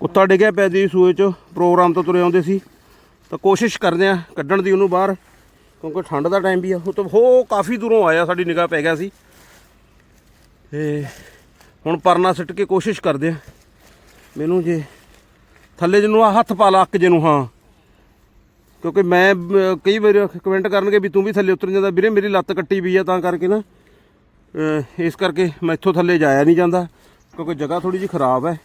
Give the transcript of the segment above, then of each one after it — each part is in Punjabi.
ਕੁੱਤਾ ਡਿੱਗਿਆ ਪਿਆ ਜੀ ਸੂਏ ਚ, ਪ੍ਰੋਗਰਾਮ ਤੋਂ ਤੁਰੇ ਆਉਂਦੇ ਸੀ। ਤਾਂ ਕੋਸ਼ਿਸ਼ ਕਰਦੇ ਆ ਕੱਢਣ ਦੀ ਉਹਨੂੰ ਬਾਹਰ, ਕਿਉਂਕਿ ਠੰਡ ਦਾ ਟਾਈਮ ਵੀ ਆ। ਉਹ ਤਾਂ ਹੋ, ਕਾਫੀ ਦੂਰੋਂ ਆਇਆ, ਸਾਡੀ ਨਿਗਾਹ ਪੈ ਗਿਆ ਸੀ। ਤੇ ਹੁਣ ਪਰਨਾ ਸਿੱਟ ਕੇ ਕੋਸ਼ਿਸ਼ ਕਰਦੇ ਆ। ਮੈਨੂੰ ਜੇ ਥੱਲੇ ਜਿਹਨੂੰ ਆ ਹੱਥ ਪਾ ਲਾ, ਅੱਕ ਜੇ ਨੂੰ, ਹਾਂ। ਕਿਉਂਕਿ ਮੈਂ ਕਈ ਵਾਰ ਕਮੈਂਟ ਕਰਨਗੇ ਵੀ ਤੂੰ ਵੀ ਥੱਲੇ ਉਤਰ ਜਾਂਦਾ। ਵੀਰੇ, ਮੇਰੀ ਲੱਤ ਕੱਟੀ ਵੀ ਆ, ਤਾਂ ਕਰਕੇ ਨਾ ਇਸ ਕਰਕੇ ਮੈਂ ਇੱਥੋਂ ਥੱਲੇ ਜਾਇਆ ਨਹੀਂ ਜਾਂਦਾ। ਕਿਉਂਕਿ ਜਗ੍ਹਾ ਥੋੜੀ ਜਿਹੀ ਖਰਾਬ ਹੈ।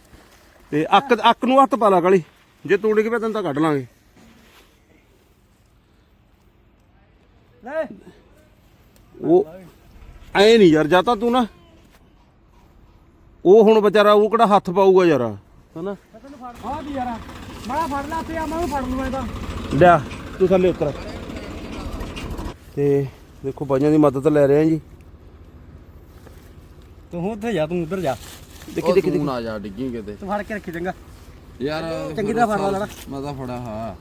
ਤੇ ਅੱਕ ਅੱਕ ਨੂੰ ਹੱਥ ਪਾ ਲਾ ਗਲੀ ਜੇ ਤੂੰ ਡਿੱਗ ਪਿਆ ਤੈਨੂੰ ਤਾਂ ਕੱਢ ਲਾਂਗੇ। ਲੈ। ਉਹ ਐ ਨਹੀਂ ਯਾਰ ਜਾਂ ਤਾਂ ਤੂੰ ਨਾ ਉਹ ਹੁਣ ਵਿਚਾਰਾ ਉਹ ਕਿਹੜਾ ਹੱਥ ਪਾਊਗਾ ਯਾਰ ਹਨਾ? ਤੈਨੂੰ ਫੜ ਆ ਦੀ ਯਾਰ। ਮੈਂ ਫੜ ਲਾ ਪਿਆ ਮੈਂ ਵੀ ਫੜ ਲੂੰ ਇਹਦਾ। ਲਿਆ ਤੂੰ ਥੱਲੇ ਉਤਰ। ਤੇ ਦੇਖੋ ਬਾਈਆਂ ਦੀ ਮਦਦ ਲੈ ਰਹੇ ਆ ਜੀ। ਤੂੰ ਉੱਥੇ ਜਾ ਤੂੰ ਉੱਧਰ ਜਾ। ਦੇਖੀ ਦੇਖੀ ਤੂੰ ਨਾ ਜਾ ਡਿੱਗੀ ਕਿਤੇ। ਤੂੰ ਫੜ ਕੇ ਰੱਖੀ ਚੰਗਾ। ਯਾਰ ਚੰਗੀ ਤਰ੍ਹਾਂ ਫੜ ਲਾ ਲੜਾ ਮੈਂ ਤਾਂ ਫੜਾ ਹਾਂ।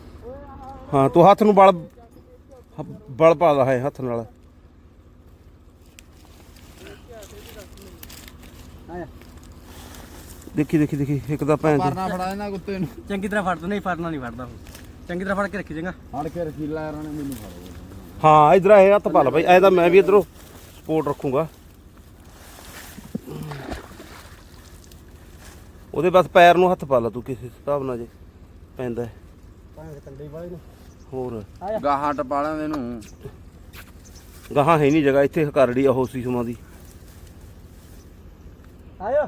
ਹਾਂ ਤੂੰ ਹੱਥ ਨੂੰ ਬਲ ਬਲ ਪਾ ਲਾ ਹੈ ਹੱਥ ਨਾਲ। ਆਇਆ। ਦੇਖੀ ਦੇਖੀ ਦੇਖੀ ਇੱਕ ਤਾਂ ਭੈਣ ਦੀ ਪਰਨਾ ਫੜਾ ਇਹਨਾਂ ਕੁੱਤੇ ਨੂੰ। ਚੰਗੀ ਤਰ੍ਹਾਂ ਫੜ ਤੂੰ ਨਹੀਂ ਫੜਨਾ ਨਹੀਂ ਫੜਦਾ ਚੰਗੀ ਤਰ੍ਹਾਂ ਫੜ ਕੇ ਰੱਖੀ ਚੰਗਾ। ਫੜ ਕੇ ਰਖੀ ਲਾ ਯਾਰ ਉਹਨੇ ਮੈਨੂੰ ਫੜੋ ਹਾਂ ਇਧਰ ਇਹ ਹੱਥ ਪਾ ਲਾ ਬਾਈ। ਐ ਤਾਂ ਮੈਂ ਵੀ ਇਧਰੋਂ ਸਪੋਰਟ ਰੱਖੂੰਗਾ। ਉਹਦੇ ਬਸ ਪੈਰ ਨੂੰ ਹੱਥ ਪਾ ਲਾ ਤੂੰ ਕਿਸੇ ਹਿਸਾਬ ਨਾਲ ਜੇ ਪੈਂਦਾ ਹੈ। ਭਾਵੇਂ ਕੰਡੇ ਵਾਲੇ ਨੂੰ ਹੋਰ। ਗਾਹਾਂ ਟਪਾਲਾਂ ਦੇ ਨੂੰ ਗਾਹਾਂ ਹੈ ਨਹੀਂ ਜਗ੍ਹਾ ਇੱਥੇ ਹਕਾਰੜੀ ਉਹ ਸੀ ਸੁਮਾ ਦੀ। ਆਇਆ।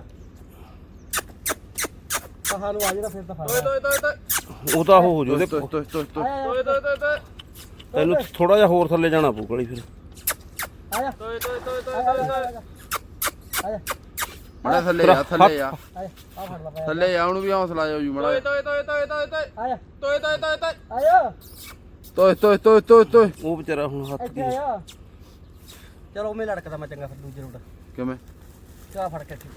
ਕਹਾਂ ਨੂੰ ਆ ਜਿਹੜਾ ਫਿਰ ਤਾਂ ਫੜ ਓਏ ਓਏ ਓਏ ਉਹ ਤਾਂ ਉਹ ਹੋ ਜੂ ਤੋਏ ਤੋਏ ਤੋਏ ਤੋਏ ਆਇਆ ਓਏ ਓਏ ਓਏ ਤੈਨੂੰ ਥੋੜਾ ਜਿਹਾ ਹੋਰ ਥੱਲੇ ਜਾਣਾ ਪਊ ਗਲੀ ਫਿਰ। ਆਇਆ। ਤੋਏ ਤੋਏ ਤੋਏ ਆਇਆ। ਆਇਆ। ਮੜਾ ਥੱਲੇ ਆ ਥੱਲੇ ਆ। ਆਇਆ ਆ ਫੜ ਲਾ ਪਿਆ ਥੱਲੇ ਆ ਉਹਨੂੰ ਵੀ ਹੌਸਲਾ ਜਾਊ ਜੀ ਮੜਾ। ਤੋਏ ਤੋਏ ਤੋਏ ਤੋਏ ਤੋਏ ਆਇਆ। ਤੋਏ ਤੋਏ ਤੋਏ ਤੋਏ। ਆਇਆ। ਤੋਏ ਤੋਏ ਤੋਏ ਤੋਏ ਤੋਏ। ਉਹ ਵਿਚਾਰਾ ਹੁਣ ਹੱਥ ਇੱਥੇ ਦੀ ਆਇਆ। ਚਲੋ ਮੈਂ ਲੜਕਦਾ ਮੈਂ ਚੰਗਾ ਫਿਰ ਦੂਜੇ ਰੋਡ। ਕਿਵੇਂ? ਚਾ ਫੜ ਕੇ ਰੱਖੀ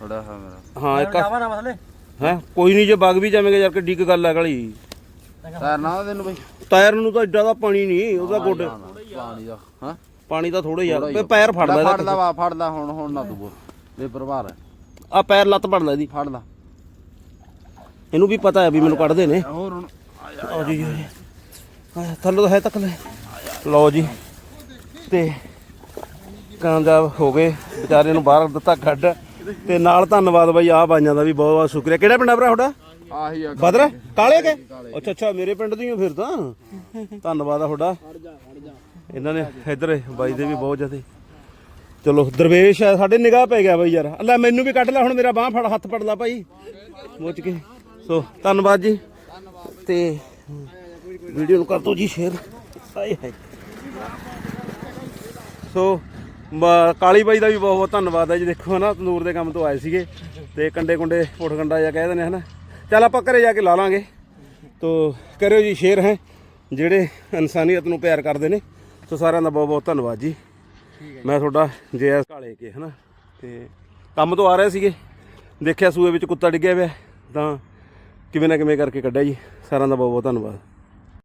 ਫੜਾ ਹਾਂ ਮੇਰਾ। ਹਾਂ ਇੱਕ ਜਾਵਾ ਨਾ ਮਸਲੇ ਹੈ? ਕੋਈ ਨਹੀਂ ਜੇ ਵਗ ਵੀ ਜਾਵੇਂਗੇ ਯਾਰ ਕਿੱਡੀ ਕੁ ਗੱਲ ਹੈ ਗਲੀ। ਚੰਗਾ। ਤੈਰਨਾ ਤੈਨੂੰ ਬਈ। ਟਾਇਰ ਨੂੰ ਤਾਂ ਏਡਾ ਦਾ ਪਾਣੀ ਨਹੀਂ ਉਹਦਾ ਗੋਡੇ। ਪਾਣੀ ਦਾ ਹਾਂ? ਪਾਣੀ ਤਾਂ ਥੋੜਾ ਹੀ ਆ। ਆ। ਪੈਰ ਫੜ ਲੈ ਫੜ ਲਾ ਵਾ ਫੜ ਲਾ ਹੁਣ ਹੁਣ ਨਾ ਤੂੰ ਬੇਪਰਵਾਹ ਹੈ ਆ ਪੈਰ ਲੱਤ ਲੈ ਇਹਦੀ। ਫੜ ਲਾ। ਇਹਨੂੰ ਵੀ ਪਤਾ ਹੈ ਵੀ ਮੈਨੂੰ ਕੱਢਦੇ ਨੇ। ਹੋਰ ਹੁਣ ਆ ਜੀ ਜੀ ਆ ਥੱਲੋਂ ਤਾਂ ਹੈ ਤੱਕ ਲੈ ਲਓ ਜੀ। ਤੇ ਕਾਮਯਾਬ ਹੋ ਗਏ। ਵਿਚਾਰੇ ਨੂੰ ਬਾਹਰ ਦਿੱਤਾ ਕੱਢ ਤੇ ਨਾਲ ਧੰਨਵਾਦ ਬਾਈ ਆ ਬਾਈਆਂ ਦਾ ਵੀ ਬਹੁਤ ਬਹੁਤ ਸ਼ੁਕਰੀਆ। ਕਿਹੜਾ ਪਿੰਡ ਆ ਭਰਾ ਤੁਹਾਡਾ? ਆਹੀ ਆ। ਬਦਰ? ਕਾਲੇ ਕੇ? ਅੱਛਾ ਅੱਛਾ ਮੇਰੇ ਪਿੰਡ ਦੀ ਹੋ ਫਿਰ ਤਾਂ। ਧੰਨਵਾਦ ਆ ਤੁਹਾਡਾ। ਇਹਨਾਂ ਨੇ ਇੱਧਰ ਬਾਈ ਦੇ ਵੀ ਬਹੁਤ ਜ਼ਿਆਦੇ ਚਲੋ, ਦਰਵੇਸ਼ ਆ, ਸਾਡੇ ਨਿਗਾਹ ਪੈ ਗਿਆ ਬਾਈ ਯਾਰ। ਲੈ, ਮੈਨੂੰ ਵੀ ਕੱਢ ਲੈ, ਹੁਣ ਮੇਰਾ ਬਾਹ ਫੜ, ਹੱਥ ਫੜ ਲਾ ਭਾਈ। ਮੁੱਚ ਕੇ। ਸੋ, ਧੰਨਵਾਦ ਜੀ। ਤੇ ਵੀਡੀਓ ਨੂੰ ਕਰ ਦਿਓ ਜੀ ਸ਼ੇਅਰ। ਹਾਏ ਹਾਏ। ਸੋ, ਮ- ਕਾਲੀ ਬਾਈ ਦਾ ਵੀ ਬਹੁਤ ਬਹੁਤ ਧੰਨਵਾਦ ਹੈ ਜੀ। ਦੇਖੋ ਨਾ ਤੰਦੂਰ ਦੇ ਕੰਮ ਤੋਂ ਆਏ ਸੀਗੇ। ਤੇ ਕੰਡੇ ਕੁੰਡੇ ਪੁੱਠ ਕੰਡਾ ਜਾਂ ਕਹਿ ਦਿੰਦੇ ਹਨਾ। ਚੱਲ, ਆਪਾਂ ਘਰੇ ਜਾ ਕੇ ਲਾ ਲਾਂਗੇ। ਤੋ, ਕਰਿਓ ਜੀ ਸ਼ੇਅਰ ਹੈ। ਜਿਹੜੇ ਇਨਸਾਨੀਅਤ ਨੂੰ ਪਿਆਰ ਕਰਦੇ ਨੇ। ਸੋ, ਸਾਰਿਆਂ ਦਾ ਬਹੁਤ ਬਹੁਤ ਧੰਨਵਾਦ ਜੀ। ਮੈਂ ਤੁਹਾਡਾ ਜੇਐਸ ਕਾਲੇ ਕੇ, ਹਨਾ? ਤੇ ਕੰਮ ਤੋਂ ਆ ਰਹੇ ਸੀਗੇ। ਦੇਖਿਆ ਸੂਏ ਵਿੱਚ ਕੁੱਤਾ ਡਿੱਗਿਆ ਪਿਆ। ਤਾਂ ਕਿਵੇਂ ਨਾ ਕਿਵੇਂ ਕਰਕੇ ਕੱਢਿਆ ਜੀ। ਸਾਰਿਆਂ ਦਾ ਬਹੁਤ ਬਹੁਤ ਧੰਨਵਾਦ।